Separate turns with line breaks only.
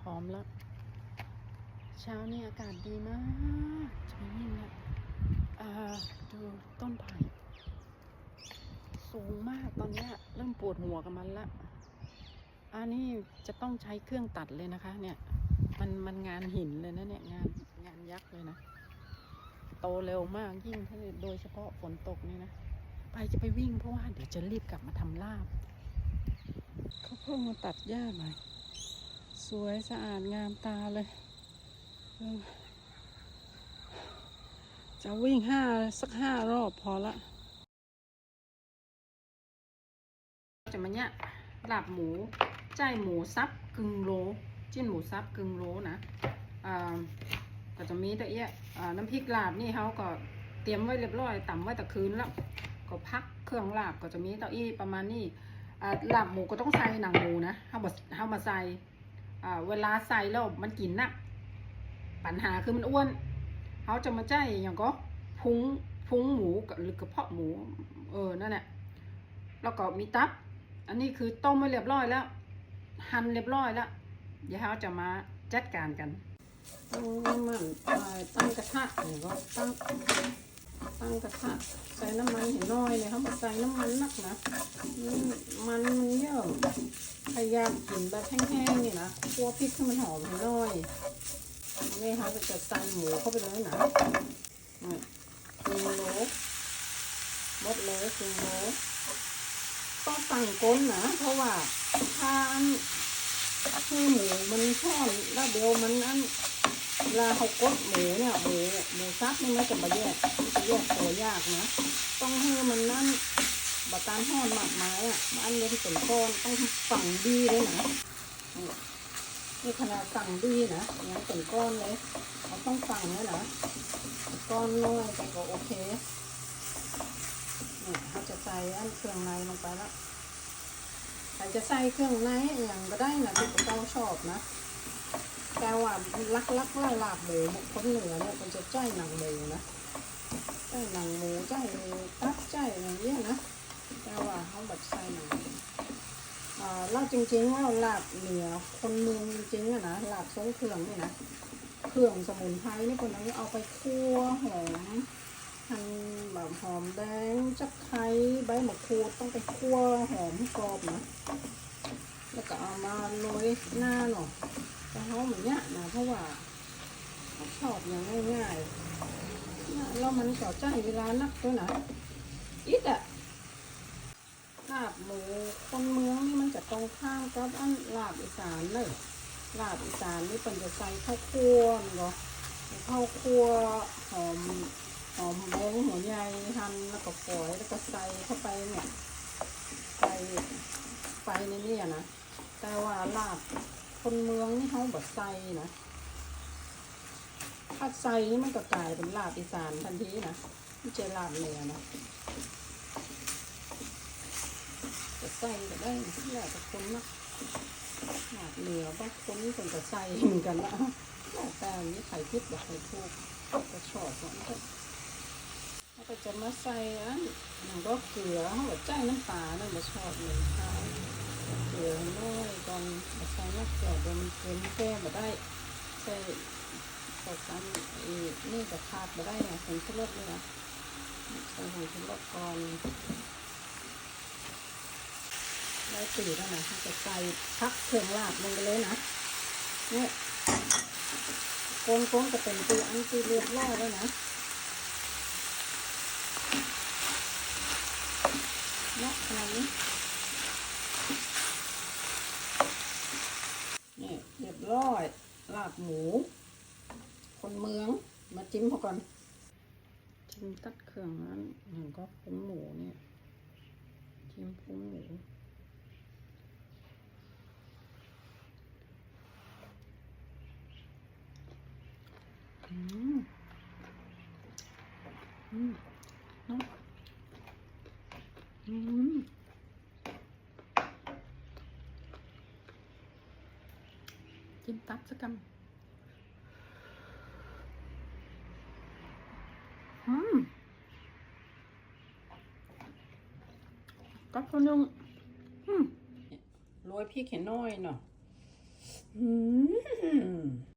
พร้อมแล้ว เช้านี้อากาศดีมากจะไปวิ่งแล้วอ่าดูต้นไผ่สูงมากตอนนี้เริ่มปวดหัวกับมันละอันนี้จะต้องใช้เครื่องตัดเลยนะคะ เนี่ย มันมันงานหินเลยนะเนี่ยงานงานยักษ์เลยนะ โตเร็วมากยิ่งถ้าโดยเฉพาะฝนตกนี่นะ ไปจะไปวิ่งเพราะว่าเดี๋ยวจะรีบกลับมาทำลาบเขาเพิ่งมาตัดหญ้าใหม่ สวยสะอาดงามตาเลย จะวิ่งห้าสักห้ารอบพอละจะมาเนี่ยหลาบหมูใจหมูซับกึ่งโล จิ้นหมูซับกึ่งโลนะอ่าก็จะมีแต่เอี้ยน้ำพริกลาบนี่เขาก็เตรียมไว้เรียบร้อยต่ำไว้แต่คืนแล้วก็พักเครื่องลาบก็จะมีเต้าอี้ประมาณนี้อ่าลาบหมูก็ต้องใส่หนังหมูนะเฮาบ่เฮามาใส่ เวลาใส่แล้วมันกินนะปัญหาคือมันอ้วนเขาจะมาใจอย่างก็พุงพุงหมูกับหรือกระเพาะหมู เออนั่นแหละแล้วก็มีตับ อันนี้คือต้มไว้เรียบร้อยแล้ว หั่นเรียบร้อยแล้วเดี๋ยวเราจะมาจัดการกันตั้งน้ำมันตั้งกระทะเนี่ยก็ตั้ง ตั้งกระทะใส่น้ำมันเห็นน้อยเลยเขาบอกใส่น้ำมันนักนะมันมันเยอะพยายามกินแบบแห้งๆนี่นะคั่วพริกให้มันหอมเห็นน้อยนี่เขาจะใส่หมูเข้าไปเลยนะนี่ครึ่งโลมดเลยครึ่งโลต้องตั้งก้นนะเพราะว่าถ้าอันคือหมูมันช่อนแล้วเดี๋ยวมันอันเวลาเขากดหมูเนี่ยหมูหมูซับนี่มันจะมาแยก ยกตัวยากนะ ต้องให้มันนั่นบะตานห่อนหมักไม้อะมันเล็นเป็นก้อนต้องฝังดีเลยนะนี่ขนาดฝังดีนะยังเป็นก้อนเลยเขาต้องฝังเลยนะก้อนน้อยแต่ก็โอเคเนี่ยเขาจะใส่อันเครื่องในลงไปแล้วใครจะใส่เครื่องในอย่างก็ได้นะที่เราชอบนะแต่ว่าลักลักล่าลาบหมูคนเหนือเนี่ยมันจะใจหนังหมูนะ ใจหนังหมูใจตับใจอะไรเงี้ยนะแต่ว่าเขาแบบใส่หนังเล่าจริงๆว่าหลาบเหนือคนเมืองจริงๆอะนะลาบทรงเครื่องนี่นะเครื่องสมุนไพรนี่คนนั้นเอาไปคั่วหอมหั่นแบบหอมแดงจักไคร้ใบมะกรูดต้องไปคั่วหอมกรอบนะแล้วก็เอามาโรยหน้าหน่อยแต่เขาเหมือนเนี้ยนะเพราะว่าเขาชอบอย่างง่ายๆ เนี่ยแล้วมันก็ใจเวลานักด้วยนะอีกอะลาบหมูคนเมืองนี่มันจะตรงข้ามกับอันลาบอีสานเลยลาบอีสานนี่เป็นจะใส่ข้าวคั่วเนาะข้าวคั่วหอมหอมแดงหัวใหญ่หั่นแล้วก็ปล่อยแล้วก็ใส่เข้าไปเนี่ยใส่ไปในนี่นะแต่ว่าลาบคนเมืองนี่เขาแบบใส่นะ ถ้าใส่นี่มันก็กลายเป็นลาบอีสานทันทีนะไม่ใช่ลาบเหนือนะจะใส่ก็ได้แล้วแต่คนนะลาบเหนือบางคนนี่เป็นก็ใส่เหมือนกันละแต่อันนี้ไข่พิษแบบไข่ทูกก็ชอบหมือนกันแล้วก็จะมาใส่อันหนังก็เกลือเขาแบบใจน้ำตาเนี่ยมาชอบเลยค่ะเกลือน้อยตอนมาใส่น้ำเกลือเดี๋ยวมันเค็มแก้มาได้ใส่ ใส่กันอีกนี่จะขาดมาได้ไงผงชูรสเลยนะใส่ผงชูรสก่อนได้ตีแล้วนะจะใส่พักเครื่องลาบลงไปเลยนะเนี่ยโกนๆจะเป็นตัวอันตีเรียบร้อยแล้วนะเนาะขนาดนี้นี่เรียบร้อยลาบหมู คนเมือง มาจิ้มเขาก่อน จิ้มตัดเครื่องนั้นหนึ่งก็พุงหมูเนี่ย จิ้มพุงหมูอืมอืมอืมกินตับสักคำ ก็บคนนึงรวยพี่กเห็นน้อยเนาะ